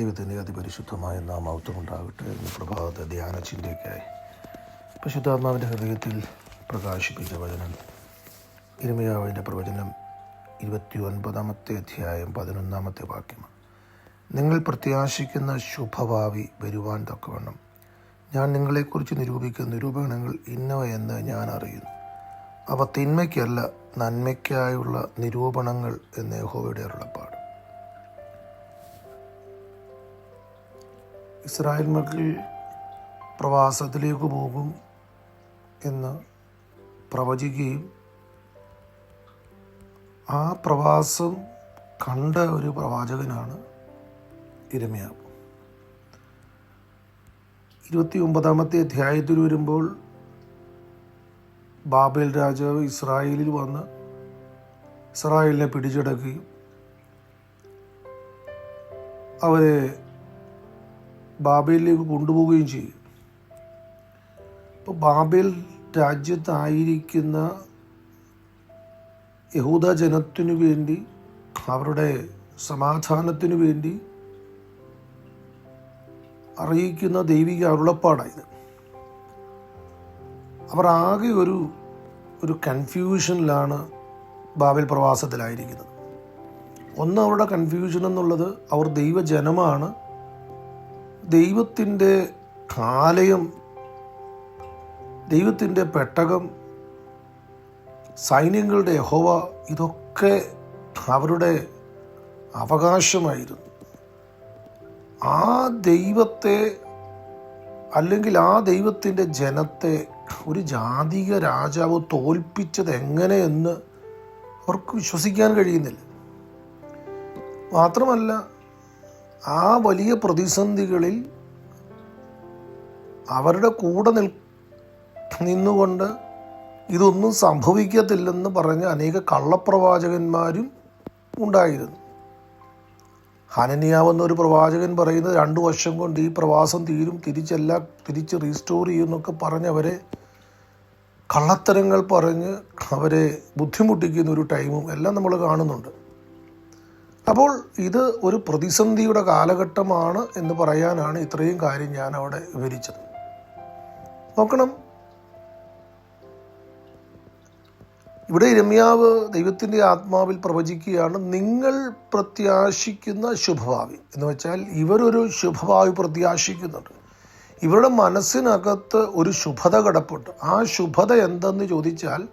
ദൈവത്തിന്റെ അതിപരിശുദ്ധമായ നാമത്വം ഉണ്ടാകട്ടെ എന്ന് പ്രഭാതത്തെ ധ്യാന ചിന്തയ്ക്കായി പരിശുദ്ധാത്മാവിന്റെ ഹൃദയത്തിൽ പ്രകാശിപ്പിച്ച വചനം. ഇരുമയാവിന്റെ പ്രവചനം ഇരുപത്തി ഒൻപതാമത്തെ അധ്യായം പതിനൊന്നാമത്തെ വാക്യമാണ് നിങ്ങൾ പ്രത്യാശിക്കുന്ന ശുഭഭാവി വരുവാൻ തക്കവണ്ണം. ഞാൻ നിങ്ങളെക്കുറിച്ച് നിരൂപിക്കുന്ന നിരൂപണങ്ങൾ ഇന്നവയെന്ന് ഞാൻ അറിയുന്നു. അവ തിന്മയ്ക്കല്ല നന്മയ്ക്കായുള്ള നിരൂപണങ്ങൾ എന്ന് യഹോവയുടെ അരുളപ്പാട്. ഇസ്രായേൽ മക്കൾ പ്രവാസത്തിലേക്ക് പോകും എന്ന് പ്രവചിക്കുകയും ആ പ്രവാസം കണ്ട ഒരു പ്രവാചകനാണ് ഇരമ്യ ഇരുപത്തി ഒമ്പതാമത്തെ അധ്യായത്തിൽ വരുമ്പോൾ ബാബേൽ രാജാവ് ഇസ്രായേലിൽ വന്ന് ഇസ്രായേലിനെ പിടിച്ചടക്കുകയും അവരെ ബാബേലിലേക്ക് കൊണ്ടുപോവുകയും ചെയ്യും. ഇപ്പോൾ ബാബേൽ രാജ്യത്തായിരിക്കുന്ന യഹൂദ ജനത്തിനു വേണ്ടി അവരുടെ സമാധാനത്തിനു വേണ്ടി അറിയിക്കുന്ന ദൈവിക അരുളപ്പാടായത് അവർ ആകെ ഒരു ഒരു കൺഫ്യൂഷനിലാണ് ബാബേൽ പ്രവാസത്തിലായിരിക്കുന്നത്. ഒന്ന് അവരുടെ കൺഫ്യൂഷൻ എന്നുള്ളത് അവർ ദൈവജനമാണ്. ദൈവത്തിന്റെ കാലയം ദൈവത്തിന്റെ പെട്ടകം സൈന്യങ്ങളുടെ യഹോവ ഇതൊക്കെ അവരുടെ അവകാശമായിരുന്നു. ആ ദൈവത്തെ അല്ലെങ്കിൽ ആ ദൈവത്തിന്റെ ജനത്തെ ഒരു ജാതിക രാജാവ് തോൽപ്പിച്ചത് എങ്ങനെയെന്ന് അവർക്ക് വിശ്വസിക്കാൻ കഴിയുന്നില്ല. മാത്രമല്ല ആ വലിയ പ്രതിസന്ധികളിൽ അവരുടെ കൂടെ നിൽ നിന്നുകൊണ്ട് ഇതൊന്നും സംഭവിക്കത്തില്ലെന്ന് പറഞ്ഞ അനേക കള്ളപ്രവാചകന്മാരും ഉണ്ടായിരുന്നു. ഹനനിയാവ് എന്നൊരു പ്രവാചകൻ പറയുന്നത് രണ്ടു വർഷം കൊണ്ട് ഈ പ്രവാസം തീരും തിരിച്ചല്ല തിരിച്ച് റീസ്റ്റോർ ചെയ്യും എന്നൊക്കെ പറഞ്ഞ് അവരെ കള്ളത്തരങ്ങൾ പറഞ്ഞ് അവരെ ബുദ്ധിമുട്ടിക്കുന്ന ഒരു ടൈമും എല്ലാം നമ്മൾ കാണുന്നുണ്ട്. അപ്പോൾ ഇത് ഒരു പ്രതിസന്ധിയുടെ കാലഘട്ടമാണ് എന്ന് പറയാനാണ് ഇത്രയും കാര്യം ഞാൻ അവിടെ വിവരിച്ചത്. നോക്കണം. ഇവിടെ രമ്യാവ് ദൈവത്തിന്റെ ആത്മാവിൽ പ്രവചിക്കുകയാണ് നിങ്ങൾ പ്രത്യാശിക്കുന്ന ശുഭഭാവി എന്ന് വെച്ചാൽ ഇവരൊരു ശുഭഭാവി പ്രത്യാശിക്കുന്നുണ്ട്. ഇവരുടെ മനസ്സിനകത്ത് ഒരു ശുഭത കിടപ്പുണ്ട്. ആ ശുഭത എന്തെന്ന് ചോദിച്ചാൽ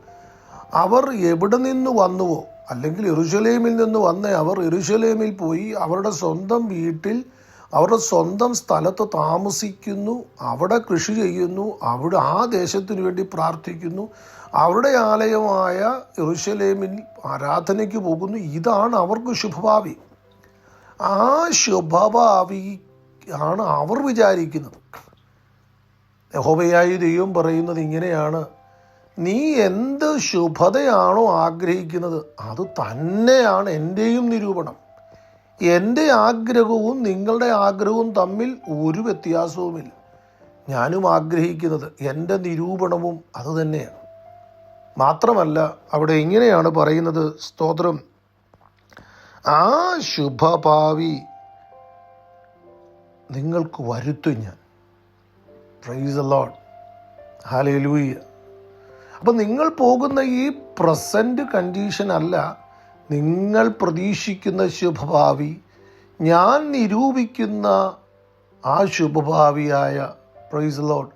അവർ എവിടെ നിന്ന് വന്നുവോ അല്ലെങ്കിൽ എറുശലേമിൽ നിന്ന് വന്ന അവർ എറുശലേമിൽ പോയി അവരുടെ സ്വന്തം വീട്ടിൽ അവരുടെ സ്വന്തം സ്ഥലത്ത് താമസിക്കുന്നു അവിടെ കൃഷി ചെയ്യുന്നു അവിടെ ആ ദേശത്തിനു വേണ്ടി പ്രാർത്ഥിക്കുന്നു അവരുടെ ആലയമായ എറുശലേമിൽ ആരാധനയ്ക്ക് പോകുന്നു. ഇതാണ് അവർക്ക് ശുഭഭാവി. ആ ശുഭഭാവി ആണ് അവർ വിചാരിക്കുന്നത്. യഹോബയായി ദൈവം പറയുന്നത് ഇങ്ങനെയാണ്. നീ എന്ത് ശുഭതയാണോ ആഗ്രഹിക്കുന്നത് അത് തന്നെയാണ് എന്റെയും നിരൂപണം. എന്റെ ആഗ്രഹവും നിങ്ങളുടെ ആഗ്രഹവും തമ്മിൽ ഒരു വ്യത്യാസവുമില്ല. ഞാനും ആഗ്രഹിക്കുന്നത് എന്റെ നിരൂപണവും അത് തന്നെയാണ്. മാത്രമല്ല അവിടെ ഇങ്ങനെയാണ് പറയുന്നത് സ്തോത്രം. ആ ശുഭഭാവി നിങ്ങൾക്ക് വരുത്തും ഞാൻ. പ്രൈസ് ലോഡ് ഹാലൂയ്യ അപ്പം നിങ്ങൾ പോകുന്ന ഈ പ്രസന്റ് കണ്ടീഷൻ അല്ല നിങ്ങൾ പ്രതീക്ഷിക്കുന്ന ശുഭഭാവി ഞാൻ നിരൂപിക്കുന്ന ആ ശുഭഭാവിയായ പ്രൈസ് ലോഡ്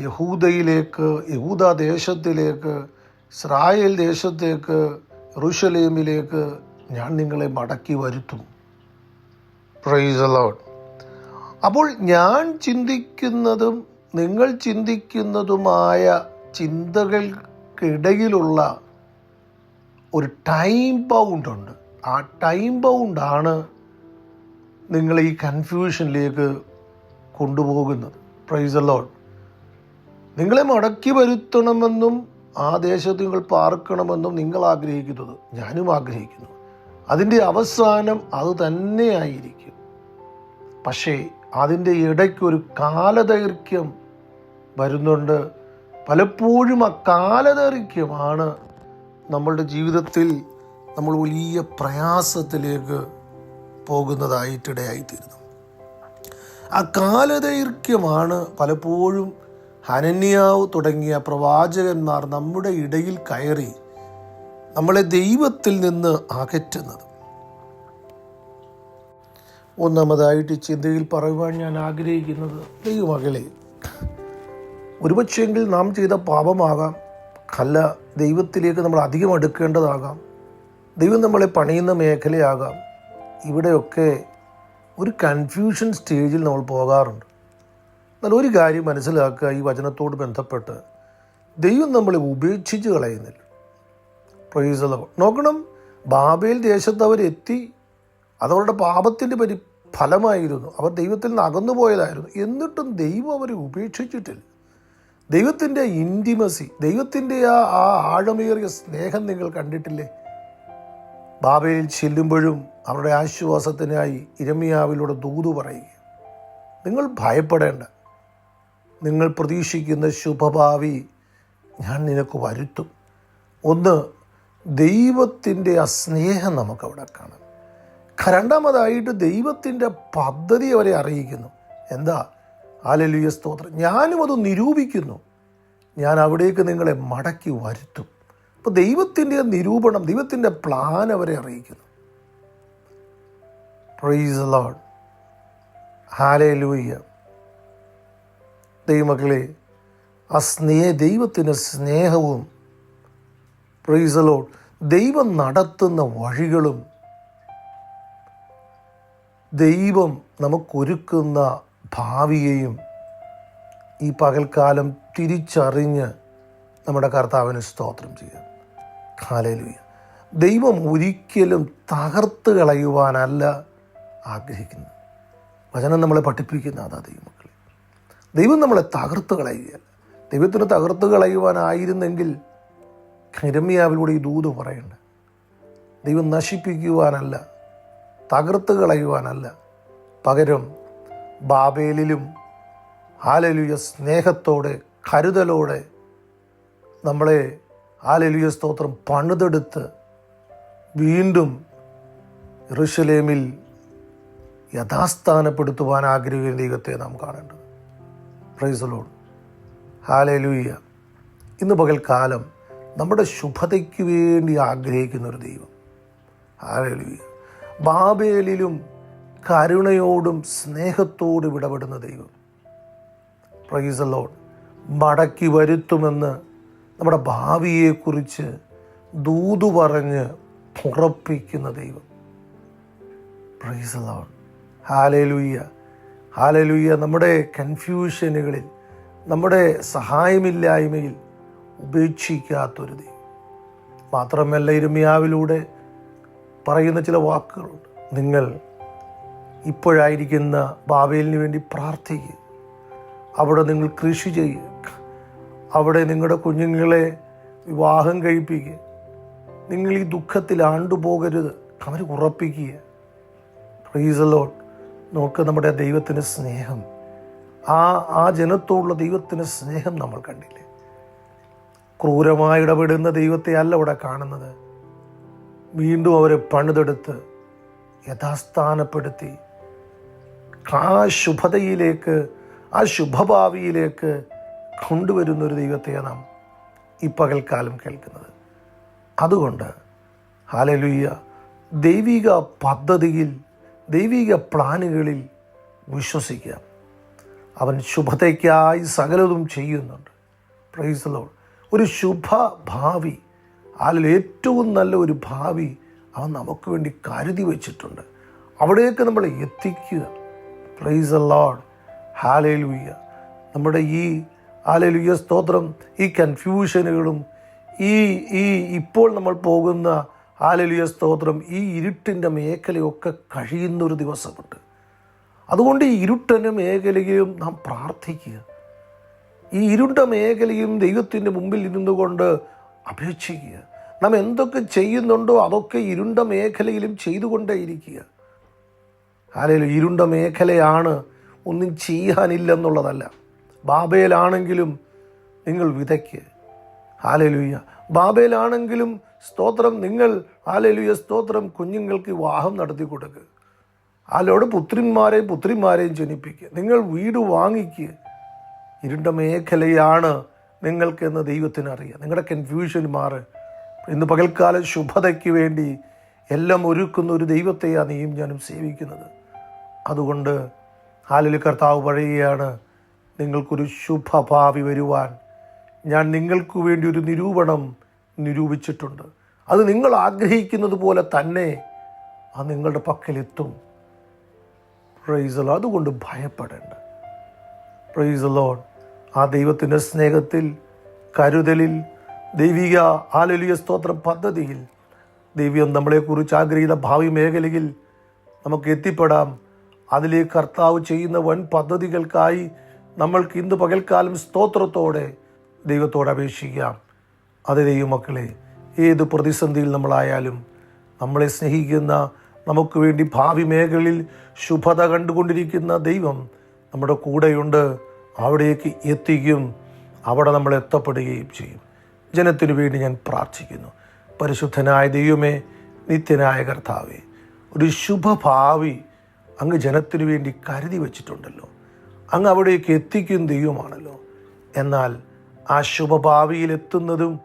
യഹൂദയിലേക്ക് യഹൂദ ദേശത്തിലേക്ക് ഇസ്രായേൽ ദേശത്തേക്ക് റുഷലേമിലേക്ക് ഞാൻ നിങ്ങളെ മടക്കി വരുത്തും. പ്രൈസ് ലോഡ് അപ്പോൾ ഞാൻ ചിന്തിക്കുന്നതും നിങ്ങൾ ചിന്തിക്കുന്നതുമായ ചിന്തകൾക്കിടയിലുള്ള ഒരു ടൈം ബൗണ്ട് ഉണ്ട്. ആ ടൈം ബൗണ്ടാണ് നിങ്ങളെ ഈ കൺഫ്യൂഷനിലേക്ക് കൊണ്ടുപോകുന്നത്. പ്രൈസ് അലോൺ നിങ്ങളെ മടക്കി വരുത്തണമെന്നും ആ ദേശത്ത് നിങ്ങൾ പാർക്കണമെന്നും നിങ്ങൾ ആഗ്രഹിക്കുന്നത് ഞാനും ആഗ്രഹിക്കുന്നു. അതിന്റെ അവസാനം അത് തന്നെയായിരിക്കും. പക്ഷേ അതിന്റെ ഇടയ്ക്കൊരു കാലദൈർഘ്യം വരുന്നുണ്ട്. പലപ്പോഴും ആ കാലദൈർഘ്യമാണ് നമ്മളുടെ ജീവിതത്തിൽ നമ്മൾ വലിയ പ്രയാസത്തിലേക്ക് പോകുന്നതായിട്ടിടയായിത്തീരുന്നു. ആ കാലദൈർഘ്യമാണ് പലപ്പോഴും ഹനന്യാവ് തുടങ്ങിയ പ്രവാചകന്മാർ നമ്മുടെ ഇടയിൽ കയറി നമ്മളെ ദൈവത്തിൽ നിന്ന് അകറ്റുന്നത്. ഒന്നാമതായിട്ട് ചിന്തയിൽ പറയുവാൻ ഞാൻ ആഗ്രഹിക്കുന്നത് ദൈവമകളെ ഒരുപക്ഷെങ്കിൽ നാം ചെയ്ത പാപമാകാം. കല്ല ദൈവത്തിലേക്ക് നമ്മൾ അധികം അടുക്കേണ്ടതാകാം. ദൈവം നമ്മളെ പണിയുന്ന മേഖലയാകാം. ഇവിടെയൊക്കെ ഒരു കൺഫ്യൂഷൻ സ്റ്റേജിൽ നമ്മൾ പോകാറുണ്ട്. എന്നാൽ ഒരു കാര്യം മനസ്സിലാക്കുക ഈ വചനത്തോട് ബന്ധപ്പെട്ട്. ദൈവം നമ്മളെ ഉപേക്ഷിച്ച് കളയുന്നില്ല. പ്രൈസല നോക്കണം ബാബേൽ ദേശത്ത് അവരെത്തി. അതവരുടെ പാപത്തിന്റെ പരി ഫലമായിരുന്നു അവർ ദൈവത്തിൽ നിന്ന് അകന്നു പോയതായിരുന്നു എന്നിട്ടും ദൈവം അവരെ ഉപേക്ഷിച്ചിട്ടില്ല. ദൈവത്തിന്റെ ഇന്റിമസി ദൈവത്തിന്റെ ആ ആ ആഴമേറിയ സ്നേഹം നിങ്ങൾ കണ്ടിട്ടില്ലേ? ബാബയിൽ ചെല്ലുമ്പോഴും അവരുടെ ആശ്വാസത്തിനായി ഇരമിയാവിലൂടെ ദൂതു പറയുക നിങ്ങൾ ഭയപ്പെടേണ്ട. നിങ്ങൾ പ്രതീക്ഷിക്കുന്ന ശുഭഭാവി ഞാൻ നിനക്ക് വരുത്തും. ഒന്ന് ദൈവത്തിന്റെ ആ സ്നേഹം നമുക്കവിടെ കാണാം. രണ്ടാമതായിട്ട് ദൈവത്തിന്റെ പദ്ധതി അവരെ അറിയിക്കുന്നു. എന്താ? ആലലുയ സ്തോത്രം. ഞാനും അത് നിരൂപിക്കുന്നു. ഞാൻ അവിടേക്ക് നിങ്ങളെ മടക്കി വരുത്തും. അപ്പോൾ ദൈവത്തിന്റെ നിരൂപണം ദൈവത്തിന്റെ പ്ലാൻ അവരെ അറിയിക്കുന്നു. പ്രൈസ് ലോഡ് ഹാലലൂയ്യ ദൈവമക്കളെ ആ സ്നേഹ ദൈവത്തിന്റെ സ്നേഹവും പ്രൈസ് ലോഡ് ദൈവം നടത്തുന്ന വഴികളും ദൈവം നമുക്കൊരുക്കുന്ന ഭാവിയെയും ഈ പകൽക്കാലം തിരിച്ചറിഞ്ഞ് നമ്മുടെ കർത്താവിന് സ്തോത്രം ചെയ്യാം. കാലയിലൂയ ദൈവം ഒരിക്കലും തകർത്ത് കളയുവാനല്ല ആഗ്രഹിക്കുന്നത് വചനം നമ്മളെ പഠിപ്പിക്കുന്ന അതാ ദൈവമക്കളെ. ദൈവം നമ്മളെ തകർത്ത് കളയുകയല്ല. ദൈവത്തിന് തകർത്ത് കളയുവാനായിരുന്നെങ്കിൽ ഹിരമ്യാവിലൂടെ ഈ ദൂത് പറയണ്ട. ദൈവം നശിപ്പിക്കുവാനല്ല തകർത്ത് കളയുവാനല്ല പകരം ബാബേലിലും ആലലുയ സ്നേഹത്തോടെ കരുതലോടെ നമ്മളെ ആലലുയ സ്തോത്രം പണിതെടുത്ത് വീണ്ടും ഋഷലേമിൽ യഥാസ്ഥാനപ്പെടുത്തുവാൻ ആഗ്രഹിക്കുന്ന ദൈവത്തെ നാം കാണേണ്ടത്. പ്രൈസലോട് ഹാലലുയ്യ ഇന്ന് പകൽക്കാലം നമ്മുടെ ശുഭതയ്ക്ക് വേണ്ടി ആഗ്രഹിക്കുന്ന ഒരു ദൈവം. ഹാലലുയ്യ ബാബേലിലും കരുണയോടും സ്നേഹത്തോടും ഇടപെടുന്ന ദൈവം. പ്രൈസ് പ്രൈസലോൺ മടക്കി വരുത്തുമെന്ന് നമ്മുടെ ഭാവിയെക്കുറിച്ച് ദൂതു പറഞ്ഞ് ഉറപ്പിക്കുന്ന ദൈവം. പ്രൈസ് പ്രൈസലോൺ ഹാലലുയ്യ ഹാലലുയ്യ നമ്മുടെ കൺഫ്യൂഷനുകളിൽ നമ്മുടെ സഹായമില്ലായ്മയിൽ ഉപേക്ഷിക്കാത്തൊരു ദൈവം. മാത്രമല്ല ഇരുമിയാവിലൂടെ പറയുന്ന ചില വാക്കുകളുണ്ട്. നിങ്ങൾ ഇപ്പോഴായിരിക്കുന്ന ബാബേലിന് വേണ്ടി പ്രാർത്ഥിക്കുക അവിടെ നിങ്ങൾ കൃഷി ചെയ്യുക അവിടെ നിങ്ങളുടെ കുഞ്ഞുങ്ങളെ വിവാഹം കഴിപ്പിക്കുക നിങ്ങൾ ഈ ദുഃഖത്തിൽ ആണ്ടുപോകരുത്. അവർ ഉറപ്പിക്കുക പ്രീസലോട്ട് നോക്ക് നമ്മുടെ ദൈവത്തിന്റെ സ്നേഹം. ആ ആ ജനത്തോടുള്ള ദൈവത്തിന്റെ സ്നേഹം നമ്മൾ കണ്ടില്ലേ? ക്രൂരമായി ഇടപെടുന്ന ദൈവത്തെ അല്ല ഇവിടെ കാണുന്നത്. വീണ്ടും അവരെ പണിതെടുത്ത് യഥാസ്ഥാനപ്പെടുത്തി. ആ ശുഭതയിലേക്ക് ആ ശുഭഭാവിയിലേക്ക് കൊണ്ടുവരുന്ന ഒരു ദൈവത്തെയാണ് നാം ഈ പകൽക്കാലം കേൾക്കുന്നത്. അതുകൊണ്ട് ഹാലലുയ്യ ദൈവിക പദ്ധതിയിൽ ദൈവിക പ്ലാനുകളിൽ വിശ്വസിക്കുക. അവൻ ശുഭതയ്ക്കായി സകലതും ചെയ്യുന്നുണ്ട്. പ്രൈസലോൾ ഒരു ശുഭ ഭാവി അതിൽ ഏറ്റവും നല്ല ഒരു ഭാവി അവൻ നമുക്ക് വേണ്ടി കരുതി വച്ചിട്ടുണ്ട്. അവിടേക്ക് നമ്മളെ എത്തിക്കുക. പ്രൈസ് എ ലോഡ് ഹാലലുയ്യ നമ്മുടെ ഈ ഹാലലുയ്യ സ്തോത്രം ഈ കൺഫ്യൂഷനുകളും ഈ ഈ ഇപ്പോൾ നമ്മൾ പോകുന്ന ഹാലലുയ സ്തോത്രം ഈ ഇരുട്ടിന്റെ മേഖലയൊക്കെ കഴിയുന്നൊരു ദിവസമുണ്ട്. അതുകൊണ്ട് ഈ ഇരുട്ടന്റെ മേഖലയും നാം പ്രാർത്ഥിക്കുക. ഈ ഇരുണ്ട മേഖലയും ദൈവത്തിന്റെ മുമ്പിൽ ഇരുന്നു കൊണ്ട് അപേക്ഷിക്കുക. നാം എന്തൊക്കെ ചെയ്യുന്നുണ്ടോ അതൊക്കെ ഇരുണ്ട മേഖലയിലും ചെയ്തുകൊണ്ടേയിരിക്കുക. ആരെയും ഇരുണ്ട മേഖലയാണ് ഒന്നും ചെയ്യാനില്ലെന്നുള്ളതല്ല. ബാബയിലാണെങ്കിലും നിങ്ങൾ വിതയ്ക്ക്. ഹാലലുയ്യ ബാബയിലാണെങ്കിലും സ്തോത്രം നിങ്ങൾ ഹാലലുയ്യ സ്തോത്രം കുഞ്ഞുങ്ങൾക്ക് വിവാഹം നടത്തി കൊടുക്കുക ആലോട് പുത്രിന്മാരെയും പുത്രിമാരെയും ജനിപ്പിക്കുക നിങ്ങൾ വീട് വാങ്ങിക്കുക ഇരുണ്ട മേഖലയാണ് നിങ്ങൾക്കെന്ന് ദൈവത്തിന് അറിയാം നിങ്ങളുടെ കൺഫ്യൂഷൻ മാറ്. ഇന്ന് പകൽക്കാലം ശുഭതയ്ക്ക് വേണ്ടി എല്ലാം ഒരുക്കുന്ന ഒരു ദൈവത്തെയാണ് നീയും ഞാനും സേവിക്കുന്നത്. അതുകൊണ്ട് ഹാലലി കർത്താവ് പറയുകയാണ് നിങ്ങൾക്കൊരു ശുഭഭാവി വരുവാൻ ഞാൻ നിങ്ങൾക്ക് വേണ്ടി ഒരു നിരൂപണം നിരൂപിച്ചിട്ടുണ്ട്. അത് നിങ്ങൾ ആഗ്രഹിക്കുന്നത് പോലെ തന്നെ അത് നിങ്ങളുടെ പക്കലെത്തും. പ്രൈസലോ അതുകൊണ്ട് ഭയപ്പെടേണ്ട. പ്രൈസലോൺ ആ ദൈവത്തിന്റെ സ്നേഹത്തിൽ കരുതലിൽ ദൈവിക ആലലിയ സ്തോത്ര പദ്ധതിയിൽ ദൈവം നമ്മളെക്കുറിച്ച് ആഗ്രഹിത ഭാവി മേഖലയിൽ നമുക്ക് എത്തിപ്പെടാം. അതിലേക്ക് കർത്താവ് ചെയ്യുന്ന വൻ പദ്ധതികൾക്കായി നമ്മൾക്ക് ഇന്ന് പകൽക്കാലം സ്തോത്രത്തോടെ ദൈവത്തോട് അപേക്ഷിക്കാം. അതിലെയും മക്കളെ ഏത് പ്രതിസന്ധിയിൽ നമ്മളായാലും നമ്മളെ സ്നേഹിക്കുന്ന നമുക്ക് വേണ്ടി ഭാവി മേഖലയിൽ ശുഭത കണ്ടുകൊണ്ടിരിക്കുന്ന ദൈവം നമ്മുടെ കൂടെയുണ്ട്. അവിടേക്ക് എത്തിക്കും. അവിടെ നമ്മൾ എത്തപ്പെടുകയും ചെയ്യും. ജനത്തിനു വേണ്ടി ഞാൻ പ്രാർത്ഥിക്കുന്നു. പരിശുദ്ധനായ ദൈവമേ നിത്യനായ കർത്താവേ ഒരു ശുഭഭാവി അങ്ങ് ജനത്തിനു വേണ്ടി കരുതി വച്ചിട്ടുണ്ടല്ലോ. അങ്ങ് അവിടേക്ക് എത്തിക്കും ദൈവമാണല്ലോ. എന്നാൽ ആ ശുഭഭാവിയിലെത്തുന്നതും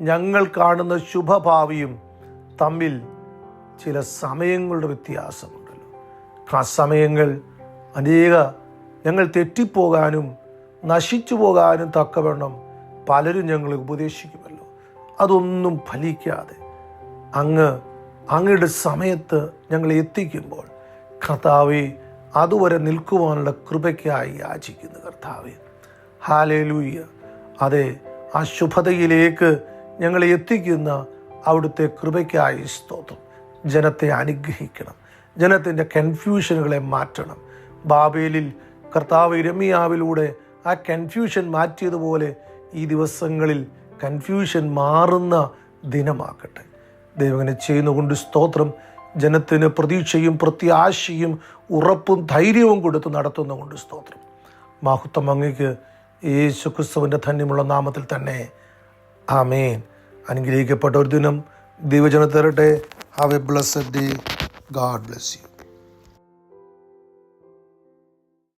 ഞങ്ങൾ കാണുന്ന ശുഭഭാവിയും തമ്മിൽ ചില സമയങ്ങളുടെ വ്യത്യാസമുണ്ടല്ലോ. ആ സമയങ്ങൾ അനേക ഞങ്ങൾ തെറ്റിപ്പോകാനും നശിച്ചു പോകാനും തക്കവണ്ണം പലരും ഞങ്ങൾ ഉപദേശിക്കുമല്ലോ. അതൊന്നും ഫലിക്കാതെ അങ്ങ് അങ്ങയുടെ സമയത്ത് ഞങ്ങളെ എത്തിക്കുമ്പോൾ കർത്താവെ അതുവരെ നിൽക്കുവാനുള്ള കൃപയ്ക്കായി യാചിക്കുന്നു കർത്താവെ. ഹാലേലൂയ്യ. അതെ ആ ശുഭതയിലേക്ക് ഞങ്ങളെ എത്തിക്കുന്ന അവിടുത്തെ കൃപയ്ക്കായി സ്തോത്രം. ജനത്തെ അനുഗ്രഹിക്കണം. ജനത്തിന്റെ കൺഫ്യൂഷനുകളെ മാറ്റണം. ബാബേലിൽ കർത്താവ് ഇരമിയാവിലൂടെ ആ കൺഫ്യൂഷൻ മാറ്റിയതുപോലെ ഈ ദിവസങ്ങളിൽ കൺഫ്യൂഷൻ മാറുന്ന ദിനമാക്കട്ടെ ദൈവങ്ങനെ ചെയ്യുന്നുകൊണ്ട് സ്തോത്രം. ജനത്തിന് പ്രതീക്ഷയും പ്രത്യാശയും ഉറപ്പും ധൈര്യവും കൊടുത്ത് നടത്തുന്നതുകൊണ്ട് സ്തോത്രം. മാഹുത്തം അങ്ങയ്ക്ക് യേശു ക്രിസ്തുവിന്റെ ധന്യമുള്ള നാമത്തിൽ തന്നെ. ആമേൻ. അനുഗ്രഹിക്കപ്പെട്ട ഒരു ദിനം ദൈവജന have a blessed day god bless you